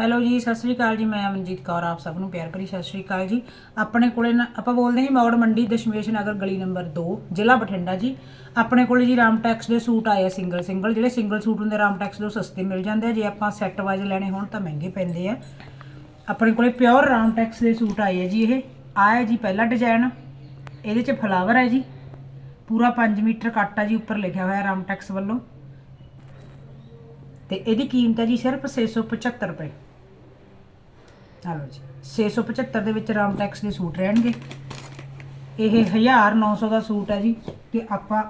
Hello ਜੀ, ਸਤਿ ਸ੍ਰੀ ਅਕਾਲ ਜੀ, ਮੈਂ ਅਮਨਜੀਤ ਕੌਰ, ਆਪ ਸਭ ਨੂੰ ਪਿਆਰ ਭਰੀ ਸਤਿ ਸ੍ਰੀ ਅਕਾਲ ਜੀ। ਆਪਣੇ ਕੋਲੇ ਨਾ, ਆਪਾਂ ਬੋਲਦੇ ਹਾਂ ਮੌੜ ਮੰਡੀ, ਦਸ਼ਮੇਸ਼ ਨਗਰ, ਗਲੀ ਨੰਬਰ 2 ਜ਼ਿਲ੍ਹਾ ਬਠਿੰਡਾ ਜੀ। ਆਪਣੇ ਕੋਲੇ ਜੀ ਰਾਮ ਟੈਕਸ ਦੇ ਸੂਟ ਆਏ ਆ ਸਿੰਗਲ ਸਿੰਗਲ ਜਿਹੜੇ ਸਿੰਗਲ ਸੂਟ ਹੁੰਦੇ ਰਾਮਟੈਕਸ ਦੇ ਉਹ ਸਸਤੇ ਮਿਲ ਜਾਂਦੇ ਆ। ਜੇ ਆਪਾਂ ਸੈੱਟ ਵਾਈਜ਼ ਲੈਣੇ ਹੋਣ ਤਾਂ ਮਹਿੰਗੇ ਪੈਂਦੇ ਆ। ਆਪਣੇ ਕੋਲੇ ਪਿਓਰ ਰਾਮਟੈਕਸ ਦੇ ਸੂਟ ਆਏ ਆ ਜੀ ਇਹ। ਆਹ ਜੀ ਪਹਿਲਾ ਡਿਜ਼ਾਈਨ ਇਹਦੇ 'ਚ ਫਲਾਵਰ ਹੈ ਜੀ। ਪੂਰਾ 5 ਮੀਟਰ ਕੱਟ ਆ ਜੀ, ਉੱਪਰ ਲਿਖਿਆ ਹੋਇਆ ਰਾਮਟੈਕਸ ਵੱਲੋਂ। ਤੇ ਇਹਦੀ ਕੀਮਤ ਹੈ ਜੀ ਸਿਰਫ 675 ਰੁਪਏ। ਚਲੋ ਜੀ। 675 ਦੇ ਵਿੱਚ ਰਾਮਟੈਕਸ ਦੇ ਸੂਟ ਰਹਿਣਗੇ। ਇਹ 1900 ਦਾ ਸੂਟ ਹੈ ਜੀ। ਤੇ ਆਪਾਂ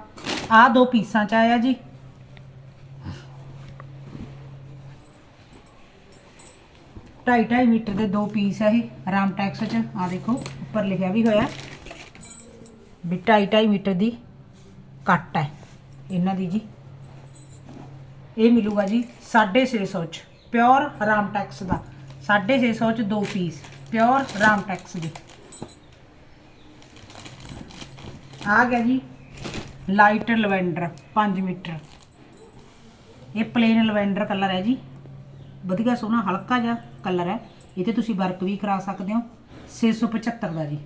ਆਹ ਦੋ ਪੀਸਾਂ ਚ ਆਇਆ ਜੀ। ਢਾਈ ਢਾਈ ਮੀਟਰ ਦੇ ਦੋ ਪੀਸ ਹੈ ਇਹ ਰਾਮਟੈਕਸ ਚ। ਆ ਦੇਖੋ, ਉੱਪਰ ਲਿਖਿਆ ਵੀ ਹੋਇਆ। ਵੀ ਢਾਈ ਢਾਈ ਮੀਟਰ ਦੀ ਕੱਟ ਹੈ ਇਹਨਾਂ ਦੀ ਜੀ। ਇਹ ਮਿਲੂਗਾ ਜੀ 650 ਚ ਪਿਓਰ ਰਾਮਟੈਕਸ ਦਾ। 650 ਚ ਦੋ ਪੀਸ, ਪਿਓਰ ਰਾਮਟੈਕਸ ਦੇ। ਆ ਗਿਆ ਜੀ, ਲਾਈਟ ਲਵੈਂਡਰ 5 ਮੀਟਰ। ਇਹ ਪਲੇਨ ਲਵੈਂਡਰ ਕਲਰ ਹੈ ਜੀ। ਵਧੀਆ ਸੋਹਣਾ ਹਲਕਾ ਜਿਹਾ ਕਲਰ ਹੈ। ਇਹ ਤੇ ਤੁਸੀਂ ਵਰਕ ਵੀ ਕਰਾ ਸਕਦੇ ਹੋ। 675 ਦਾ ਜੀ।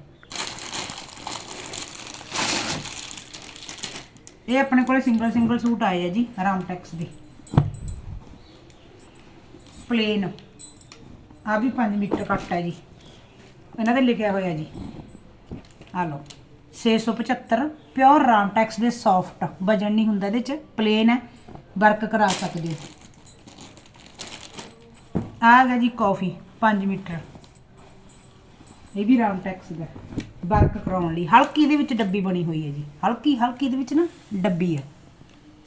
ਇਹ ਆਪਣੇ ਕੋਲੇ ਸਿੰਗਲ ਸਿੰਗਲ ਸੂਟ ਆਏ ਆ ਜੀ, ਰਾਮਟੈਕਸ ਦੇ। ਪਲੇਨ ਆ ਵੀ 5 ਮੀਟਰ ਕੱਟ ਹੈ ਜੀ। ਇਹਨਾਂ ਤੇ ਲਿਖਿਆ ਹੋਇਆ ਜੀ। ਆ ਲਓ। 675 ਪਿਓਰ ਰਾਮ ਟੈਕਸ ਦੇ ਸੌਫਟ ਵਜਨ ਨਹੀਂ ਹੁੰਦਾ ਇਹਦੇ ਚ ਪਲੇਨ ਹੈ। ਵਰਕ ਕਰਾ ਸਕਦੇ ਹੋ। ਆ ਗਿਆ ਜੀ ਕਾਫੀ 5 ਮੀਟਰ। ਇਹ ਵੀ ਰਾਮ ਟੈਕਸ ਦਾ। ਵਰਕ ਕਰਾਉਣ ਲਈ। ਹਲਕੀ ਦੇ ਵਿੱਚ ਡੱਬੀ ਬਣੀ ਹੋਈ ਹੈ ਜੀ। ਹਲਕੀ ਹਲਕੀ ਦੇ ਵਿੱਚ ਨਾ ਡੱਬੀ ਹੈ।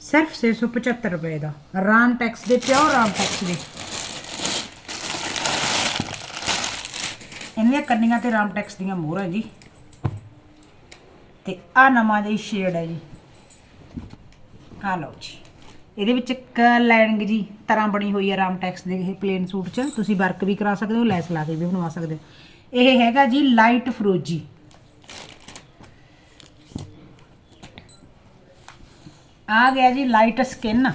ਸਿਰਫ 675 ਰੁਪਏ ਦਾ। ਰਾਮ ਟੈਕਸ ਦੇ ਪਿਓਰ ਰਾਮ ਟੈਕਸ ਦੇ। ਇਹਨੀਆਂ ਕੰਨੀਆਂ ਤੇ ਰਾਮਟੈਕਸ ਦੀਆਂ ਮੋਹਰਾਂ ਜੀ। ਤੇ ਆ ਨਵਾਂ ਜਿਹਾ ਸ਼ੇਡ ਹੈ ਜੀ। ਆ ਲਓ ਜੀ। ਇਹਦੇ ਵਿੱਚ ਇੱਕ ਲਾਈਨਿੰਗ ਜੀ ਤਰ੍ਹਾਂ ਬਣੀ ਹੋਈ ਹੈ ਰਾਮਟੈਕਸ ਦੇ ਇਹ ਪਲੇਨ ਸੂਟ 'ਚ। ਤੁਸੀਂ ਵਰਕ ਵੀ ਕਰਾ ਸਕਦੇ ਹੋ, ਲੈਸ ਲਾ ਕੇ ਵੀ ਬਣਵਾ ਸਕਦੇ ਹੋ। ਇਹ ਹੈਗਾ ਜੀ ਲਾਈਟ ਫਰੋਜੀ ਆ ਗਿਆ ਜੀ ਲਾਈਟ ਸਕਿਨ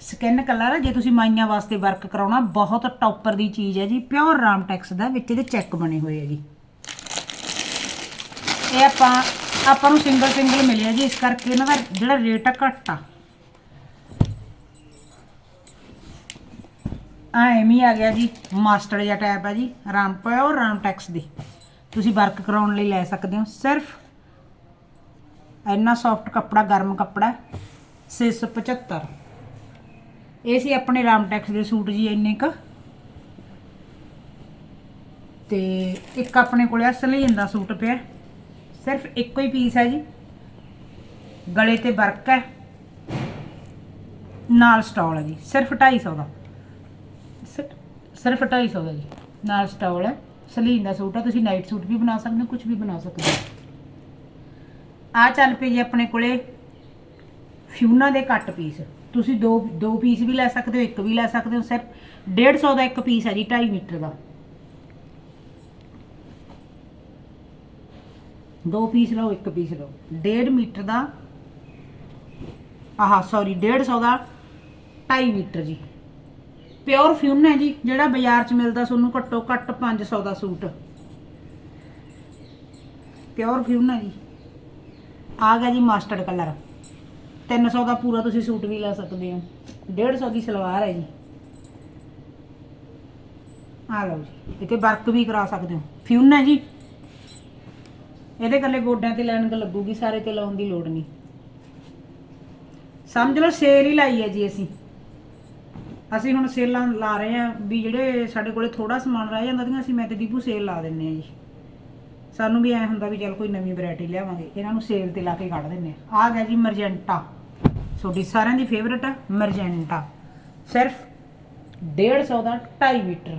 ਸਕਿਨ ਕਲਰ ਆ ਜੇ ਤੁਸੀਂ ਮਾਈਆਂ ਵਾਸਤੇ ਵਰਕ ਕਰਾਉਣਾ, ਬਹੁਤ ਟੌਪਰ ਦੀ ਚੀਜ਼ ਹੈ ਜੀ ਪਿਓਰ ਰਾਮਟੈਕਸ ਦਾ, ਵਿੱਚ ਇਹਦੇ ਚੈੱਕ ਬਣੇ ਹੋਏ ਆ ਜੀ। ਇਹ ਆਪਾਂ ਆਪਾਂ ਨੂੰ ਸਿੰਗਲ ਸਿੰਗਲ ਮਿਲਿਆ ਜੀ, ਇਸ ਕਰਕੇ ਇਹਨਾਂ ਦਾ ਜਿਹੜਾ ਰੇਟ ਆ ਘੱਟ ਆ। ਆ ਐਵੇਂ ਆ ਗਿਆ ਜੀ ਮਾਸਟਰ ਜਿਹਾ ਟੈਪ ਹੈ ਜੀ ਰਾਮ ਪਿਓਰ ਰਾਮਟੈਕਸ ਦੀ। ਤੁਸੀਂ ਵਰਕ ਕਰਾਉਣ ਲਈ ਲੈ ਸਕਦੇ ਹੋ, ਸਿਰਫ ਇੰਨਾ ਸੌਫਟ ਕੱਪੜਾ, ਗਰਮ ਕੱਪੜਾ 675 ਇਹ ਸੀ ਆਪਣੇ ਰਾਮਟੈਕਸ ਦੇ ਸੂਟ ਜੀ ਇੰਨੇ ਕ। ਤੇ ਇੱਕ ਆਪਣੇ ਕੋਲ ਆ ਸਲੀਨ ਦਾ ਸੂਟ ਪਿਆ। ਸਿਰਫ ਇੱਕੋ ਹੀ ਪੀਸ ਹੈ ਜੀ। ਗਲੇ ਤੇ ਵਰਕ ਹੈ। ਨਾਲ ਸਟਾਲ ਹੈ ਜੀ। ਸਿਰਫ 250 ਦਾ। ਸਿ- ਸਿਰਫ 250 ਦਾ ਜੀ। ਨਾਲ ਸਟਾਲ ਹੈ। ਸਲੀਨ ਦਾ ਸੂਟ ਹੈ। ਤੁਸੀਂ ਨਾਈਟ ਸੂਟ ਵੀ ਬਣਾ ਸਕਦੇ ਹੋ ਕੁਝ ਵੀ ਬਣਾ ਸਕਦੇ ਹੋ। ਆ ਚੱਲ ਪਈ ਜੀ ਆਪਣੇ ਕੋਲੇ ਫਿਊਨਾ ਦੇ ਕੱਟ ਪੀਸ। ਤੁਸੀਂ ਦੋ ਦੋ ਪੀਸ ਵੀ ਲੈ ਸਕਦੇ ਹੋ, ਇੱਕ ਵੀ ਲੈ ਸਕਦੇ ਹੋ, ਸਿਰਫ 150 ਦਾ ਇੱਕ ਪੀਸ ਹੈ ਜੀ 2.5 ਮੀਟਰ ਦਾ। ਦੋ ਪੀਸ ਲਓ, ਇੱਕ ਪੀਸ ਲਓ। 1.5 ਮੀਟਰ ਦਾ, ਆਹ ਸੌਰੀ 150 ਦਾ 2.5 ਮੀਟਰ ਜੀ। ਪਿਓਰ ਫਿਊਨ ਹੈ ਜੀ, ਜਿਹੜਾ ਬਾਜ਼ਾਰ 'ਚ ਮਿਲਦਾ ਤੁਹਾਨੂੰ ਘੱਟੋ ਘੱਟ 500 ਦਾ ਸੂਟ। ਪਿਓਰ ਫਿਊਨ ਹੈ ਜੀ। ਆ ਗਿਆ ਜੀ ਮਾਸਟਰਡ ਕਲਰ। 300 ਦਾ ਪੂਰਾ ਤੁਸੀਂ ਸੂਟ ਵੀ ਲੈ ਸਕਦੇ ਹੋ। 150 ਦੀ ਸਲਵਾਰ ਹੈ ਜੀ। ਆ ਲਓ ਜੀ ਇਹ ਵਰਕ ਵੀ ਕਰਾ ਸਕਦੇ ਹੋ। ਫਿਊਨ ਹੈ ਜੀ। ਇਹਦੇ ਕੱਲੇ ਗੋਡਿਆਂ ਤੇ ਲਾਈਨਿੰਗ ਲੱਗੂਗੀ, ਸਾਰੇ ਤੇ ਲਾਉਣ ਦੀ ਲੋੜ ਨਹੀਂ। ਸਮਝ ਲਓ, ਸੇਲ ਹੀ ਲਾਈ ਹੈ ਜੀ ਅਸੀਂ। ਅਸੀਂ ਹੁਣ ਸੇਲਾਂ ਲਾ ਰਹੇ ਆ ਵੀ ਜਿਹੜੇ ਸਾਡੇ ਕੋਲੇ ਥੋੜਾ ਸਮਾਨ ਰਹਿ ਜਾਂਦਾ ਦੀਆਂ ਅਸੀਂ ਮੈਂ ਤੇ ਦੀਪੂ ਸੇਲ ਲਾ ਦਿੰਨੇ ਆ ਜੀ। ਸਾਨੂੰ ਵੀ ਐ ਹੁੰਦਾ ਵੀ ਚੱਲ ਕੋਈ ਨਵੀਂ ਵੈਰਾਈਟੀ ਲਿਆਵਾਂਗੇ, ਇਹਨਾਂ ਨੂੰ ਸੇਲ ਤੇ ਲਾ ਕੇ ਕੱਢ ਦਿੰਨੇ ਆ ਆ ਗਿਆ ਜੀ ਮਰਜੈਂਟਾ। ਤੁਹਾਡੀ ਸਾਰਿਆਂ ਦੀ ਫੇਵਰਟ ਆ, ਮਰਜੈਂਟਾ। ਸਿਰਫ 150 ਦਾ 2.5 ਮੀਟਰ।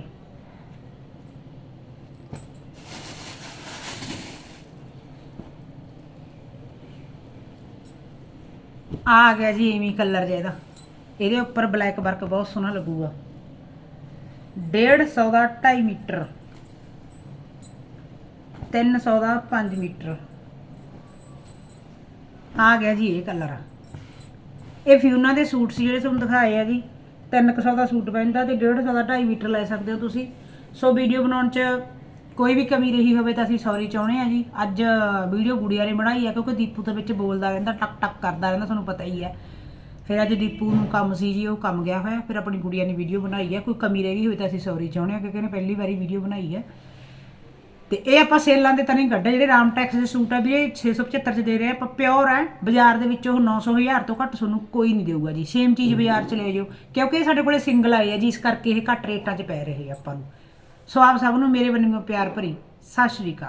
ਆ ਗਿਆ ਜੀ ਐਵੇਂ ਕਲਰ ਜਿਹਾ ਇਹਦਾ। ਇਹਦੇ ਉੱਪਰ ਬਲੈਕ ਵਰਕ ਬਹੁਤ ਸੋਹਣਾ ਲੱਗੂਗਾ। 150 ਦਾ 2.5 ਮੀਟਰ। 300 ਦਾ 5 ਮੀਟਰ। ਆ ਗਿਆ ਜੀ ਇਹ ਕਲਰ ਇਹ ਫਿਊਨਾ ਦੇ ਸੂਟ ਸੀ ਜਿਹੜੇ ਤੁਹਾਨੂੰ ਦਿਖਾਏ ਆ ਜੀ। 300 ਦਾ ਸੂਟ ਪੈਂਦਾ ਤੇ 150 ਦਾ 2.5 ਮੀਟਰ ਲੈ ਸਕਦੇ ਹੋ ਤੁਸੀਂ। ਸੋ ਵੀਡੀਓ ਬਣਾਉਣ 'ਚ ਕੋਈ ਵੀ ਕਮੀ ਰਹੀ ਹੋਵੇ ਤਾਂ ਅਸੀਂ ਸੌਰੀ ਚਾਹੁੰਦੇ ਆ ਜੀ। ਅੱਜ ਵੀਡੀਓ ਗੁੜੀਆ ਨੇ ਬਣਾਈ ਆ ਕਿਉਂਕਿ ਦੀਪੂ ਤਾਂ ਵਿੱਚ ਬੋਲਦਾ ਰਹਿੰਦਾ, ਟਕ ਟਕ ਕਰਦਾ ਰਹਿੰਦਾ, ਤੁਹਾਨੂੰ ਪਤਾ ਹੀ ਹੈ ਫਿਰ ਅੱਜ ਦੀਪੂ ਨੂੰ ਕੰਮ ਸੀ ਜੀ, ਉਹ ਕੰਮ ਗਿਆ ਹੋਇਆ। ਫਿਰ ਆਪਣੀ ਗੁੜੀਆ ਨੇ ਵੀਡੀਓ ਬਣਾਈ ਹੈ ਕੋਈ ਕਮੀ ਰਹਿ ਗਈ ਹੋਵੇ ਤਾਂ ਅਸੀਂ ਸੌਰੀ ਚਾਹੁੰਦੇ ਆ ਕਿਉਂਕਿ ਇਹਨੇ ਪਹਿਲੀ ਵਾਰੀ ਵੀਡੀਓ ਬਣਾਈ ਹੈ ਤੇ ਇਹ ਆਪਾਂ ਸੇਲਾਂ ਦੇ ਤਾਂ ਨਹੀਂ ਕੱਢੇ ਜਿਹੜੇ ਰਾਮ ਟੈਕਸ ਦੇ ਸੂਟ ਆ ਵੀ ਇਹ 675 ਚ ਦੇ ਰਹੇ ਆ, ਆਪਾਂ ਪਿਓਰ ਹੈ ਬਾਜ਼ਾਰ ਦੇ ਵਿੱਚ ਉਹ 900 ਹਜ਼ਾਰ ਤੋਂ ਘੱਟ ਤੁਹਾਨੂੰ ਕੋਈ ਨਹੀਂ ਦੇਊਗਾ ਜੀ। ਸੇਮ ਚੀਜ਼ ਬਾਜ਼ਾਰ ਚ ਲੈ ਜਾਓ, ਕਿਉਂਕਿ ਇਹ ਸਾਡੇ ਕੋਲੇ ਸਿੰਗਲ ਆਏ ਆ ਜੀ, ਇਸ ਕਰਕੇ ਇਹ ਘੱਟ ਰੇਟਾਂ 'ਚ ਪੈ ਰਹੇ ਆ ਆਪਾਂ ਨੂੰ। ਸੋ ਆਪ ਸਭ ਨੂੰ ਮੇਰੇ ਵੱਲੋਂ ਪਿਆਰ ਭਰੀ, ਸਤਿ ਸ਼੍ਰੀ ਅਕਾਲ।